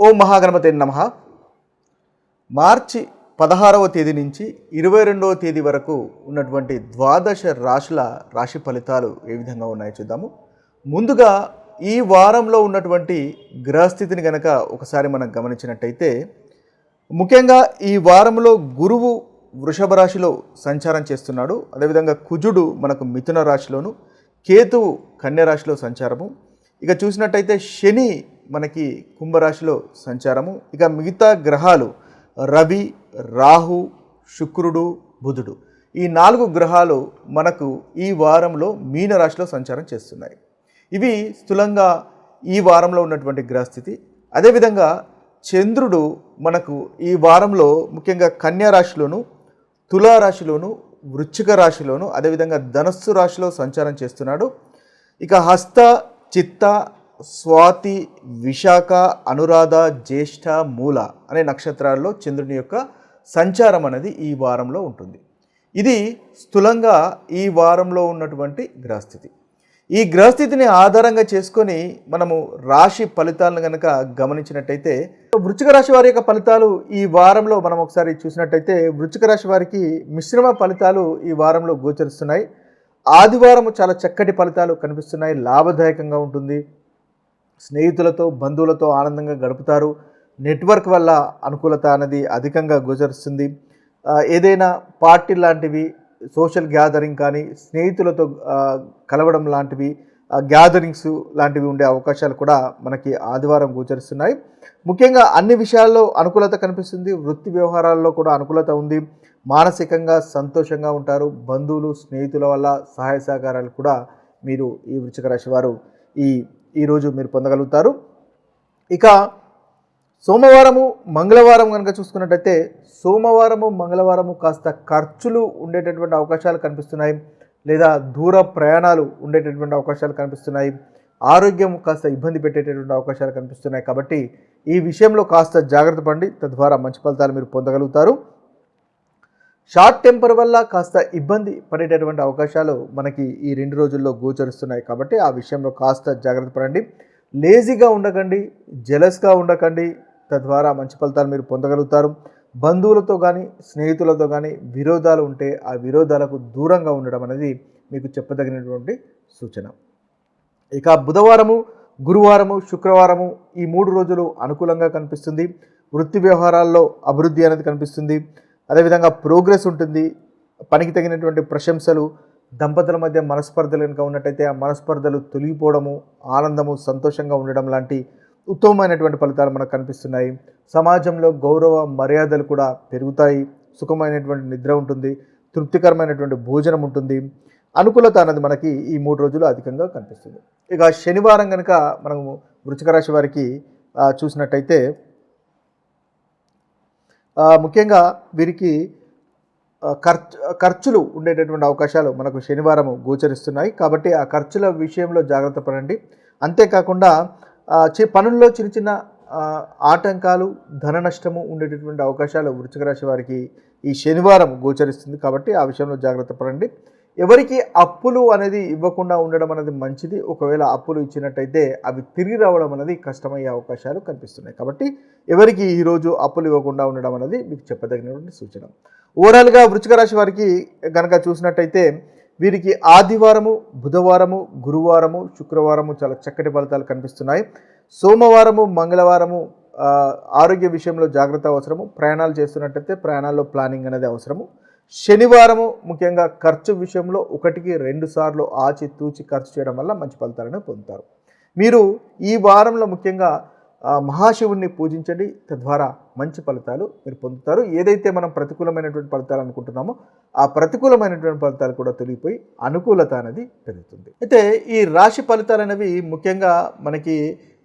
ఓం మహాగణపతి నమ. మార్చి పదహారవ తేదీ నుంచి ఇరవై రెండవ తేదీ వరకు ఉన్నటువంటి ద్వాదశ రాశుల రాశి ఫలితాలు ఏ విధంగా ఉన్నాయో చూద్దాము. ముందుగా ఈ వారంలో ఉన్నటువంటి గ్రహస్థితిని గనక ఒకసారి మనం గమనించినట్టయితే ముఖ్యంగా ఈ వారంలో గురువు వృషభ రాశిలో సంచారం చేస్తున్నాడు. అదేవిధంగా కుజుడు మనకు మిథున రాశిలోను కేతువు కన్య రాశిలో సంచారము. ఇక చూసినట్టయితే శని మనకి కుంభరాశిలో సంచారము. ఇక మిగతా గ్రహాలు రవి రాహు శుక్రుడు బుధుడు. ఈ నాలుగు గ్రహాలు మనకు ఈ వారంలో మీన రాశిలో సంచారం చేస్తున్నాయి. ఇవి స్థూలంగా ఈ వారంలో ఉన్నటువంటి గ్రహస్థితి. అదేవిధంగా చంద్రుడు మనకు ఈ వారంలో ముఖ్యంగా కన్యారాశిలోను తులారాశిలోను వృశ్చిక రాశిలోను అదేవిధంగా ధనస్సు రాశిలో సంచారం చేస్తున్నాడు. ఇక హస్త చిత్త స్వాతి విశాఖ అనురాధ జ్యేష్ఠ మూల అనే నక్షత్రాల్లో చంద్రుని యొక్క సంచారం అనేది ఈ వారంలో ఉంటుంది. ఇది స్థూలంగా ఈ వారంలో ఉన్నటువంటి గ్రహస్థితి. ఈ గ్రహస్థితిని ఆధారంగా చేసుకొని మనము రాశి ఫలితాలను కనుక గమనించినట్టయితే వృచ్చిక రాశి వారి యొక్క ఫలితాలు ఈ వారంలో మనం ఒకసారి చూసినట్టయితే వృచ్చిక రాశి వారికి మిశ్రమ ఫలితాలు ఈ వారంలో గోచరిస్తున్నాయి. ఆదివారం చాలా చక్కటి ఫలితాలు కనిపిస్తున్నాయి. లాభదాయకంగా ఉంటుంది. స్నేహితులతో బంధువులతో ఆనందంగా గడుపుతారు. నెట్వర్క్ వల్ల అనుకూలత అనేది అధికంగా గోచరిస్తుంది. ఏదైనా పార్టీ లాంటివి సోషల్ గ్యాదరింగ్ కానీ స్నేహితులతో కలవడం లాంటివి గ్యాదరింగ్స్ లాంటివి ఉండే అవకాశాలు కూడా మనకి ఆదివారం గోచరిస్తున్నాయి. ముఖ్యంగా అన్ని విషయాల్లో అనుకూలత కనిపిస్తుంది. వృత్తి వ్యవహారాల్లో కూడా అనుకూలత ఉంది. మానసికంగా సంతోషంగా ఉంటారు. బంధువులు స్నేహితుల వల్ల సహాయ సహకారాలు కూడా మీరు ఈ వృచ్చిక రాశి వారు ఈ ఈరోజు మీరు పొందగలుగుతారు. ఇక సోమవారము మంగళవారం కనుక చూసుకున్నట్టయితే సోమవారము మంగళవారము కాస్త ఖర్చులు ఉండేటటువంటి అవకాశాలు కనిపిస్తున్నాయి. లేదా దూర ప్రయాణాలు ఉండేటటువంటి అవకాశాలు కనిపిస్తున్నాయి. ఆరోగ్యం కాస్త ఇబ్బంది పెట్టేటటువంటి అవకాశాలు కనిపిస్తున్నాయి. కాబట్టి ఈ విషయంలో కాస్త జాగ్రత్త పడి తద్వారా మంచి ఫలితాలు మీరు పొందగలుగుతారు. షార్ట్ టెంపర్ వల్ల కాస్త ఇబ్బంది పడేటటువంటి అవకాశాలు మనకి ఈ రెండు రోజుల్లో గోచరిస్తున్నాయి కాబట్టి ఆ విషయంలో కాస్త జాగ్రత్త పడండి. లేజీగా ఉండకండి జెలస్గా ఉండకండి. తద్వారా మంచి ఫలితాలు మీరు పొందగలుగుతారు. బంధువులతో కానీ స్నేహితులతో కానీ విరోధాలు ఉంటే ఆ విరోధాలకు దూరంగా ఉండడం అనేది మీకు చెప్పదగినటువంటి సూచన. ఇక బుధవారము గురువారము శుక్రవారము ఈ మూడు రోజులు అనుకూలంగా కనిపిస్తుంది. వృత్తి వ్యవహారాల్లో అభివృద్ధి అనేది కనిపిస్తుంది. అదేవిధంగా ప్రోగ్రెస్ ఉంటుంది. పనికి తగినటువంటి ప్రశంసలు దంపతుల మధ్య మనస్పర్ధలు కనుక ఉన్నట్టయితే ఆ మనస్పర్ధలు తొలగిపోవడము ఆనందము సంతోషంగా ఉండడం లాంటి ఉత్తమమైనటువంటి ఫలితాలు మనకు కనిపిస్తున్నాయి. సమాజంలో గౌరవ మర్యాదలు కూడా పెరుగుతాయి. సుఖమైనటువంటి నిద్ర ఉంటుంది. తృప్తికరమైనటువంటి భోజనం ఉంటుంది. అనుకూలత అనేది మనకి ఈ మూడు రోజులు అధికంగా కనిపిస్తుంది. ఇక శనివారం కనుక మనము వృచ్చిక రాశి వారికి చూసినట్టయితే ముఖ్యంగా వీరికి ఖర్చు ఖర్చులు ఉండేటటువంటి అవకాశాలు మనకు శనివారం గోచరిస్తున్నాయి. కాబట్టి ఆ ఖర్చుల విషయంలో జాగ్రత్త పడండి. అంతేకాకుండా పనుల్లో చిన్న చిన్న ఆటంకాలు ధన నష్టము ఉండేటటువంటి అవకాశాలు వృచ్చిక రాశి వారికి ఈ శనివారం గోచరిస్తుంది. కాబట్టి ఆ విషయంలో జాగ్రత్త పడండి. ఎవరికి అప్పులు అనేది ఇవ్వకుండా ఉండడం అనేది మంచిది. ఒకవేళ అప్పులు ఇచ్చినట్టయితే అవి తిరిగి రావడం అనేది కష్టమయ్యే అవకాశాలు కనిపిస్తున్నాయి. కాబట్టి ఎవరికి ఈరోజు అప్పులు ఇవ్వకుండా ఉండడం అనేది మీకు చెప్పదగినటువంటి సూచన. ఓవరాల్గా వృచ్చిక రాశి వారికి కనుక చూసినట్టయితే వీరికి ఆదివారము బుధవారము గురువారము శుక్రవారము చాలా చక్కటి ఫలితాలు కనిపిస్తున్నాయి. సోమవారము మంగళవారము ఆరోగ్య విషయంలో జాగ్రత్త అవసరము. ప్రయాణాలు చేస్తున్నట్టయితే ప్రయాణాల్లో ప్లానింగ్ అనేది అవసరము. శనివారము ముఖ్యంగా ఖర్చు విషయంలో ఒకటికి రెండు సార్లు ఆచి తూచి ఖర్చు చేయడం వల్ల మంచి ఫలితాలను పొందుతారు. మీరు ఈ వారంలో ముఖ్యంగా మహాశివుణ్ణి పూజించండి. తద్వారా మంచి ఫలితాలు మీరు పొందుతారు. ఏదైతే మనం ప్రతికూలమైనటువంటి ఫలితాలు అనుకుంటున్నామో ఆ ప్రతికూలమైనటువంటి ఫలితాలు కూడా తొలగిపోయి అనుకూలత అనేది పెరుగుతుంది. అయితే ఈ రాశి ఫలితాలు అనేవి ముఖ్యంగా మనకి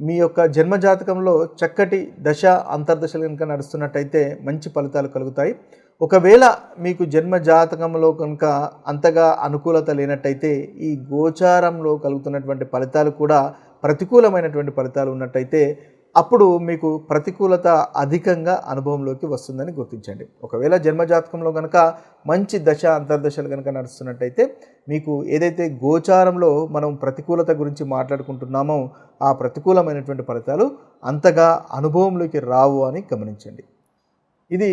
మీ యొక్క జన్మజాతకంలో చక్కటి దశ అంతర్దశలు కనుక నడుస్తున్నట్టయితే మంచి ఫలితాలు కలుగుతాయి. ఒకవేళ మీకు జన్మ జాతకంలో కనుక అంతగా అనుకూలత లేనట్టయితే ఈ గోచారంలో కలుగుతున్నటువంటి ఫలితాలు కూడా ప్రతికూలమైనటువంటి ఫలితాలు ఉన్నట్టయితే అప్పుడు మీకు ప్రతికూలత అధికంగా అనుభవంలోకి వస్తుందని గుర్తించండి. ఒకవేళ జన్మజాతకంలో కనుక మంచి దశ అంతర్దశలు కనుక నడుస్తున్నట్టయితే మీకు ఏదైతే గోచారంలో మనం ప్రతికూలత గురించి మాట్లాడుకుంటున్నామో ఆ ప్రతికూలమైనటువంటి ఫలితాలు అంతగా అనుభవంలోకి రావు అని గమనించండి. ఇది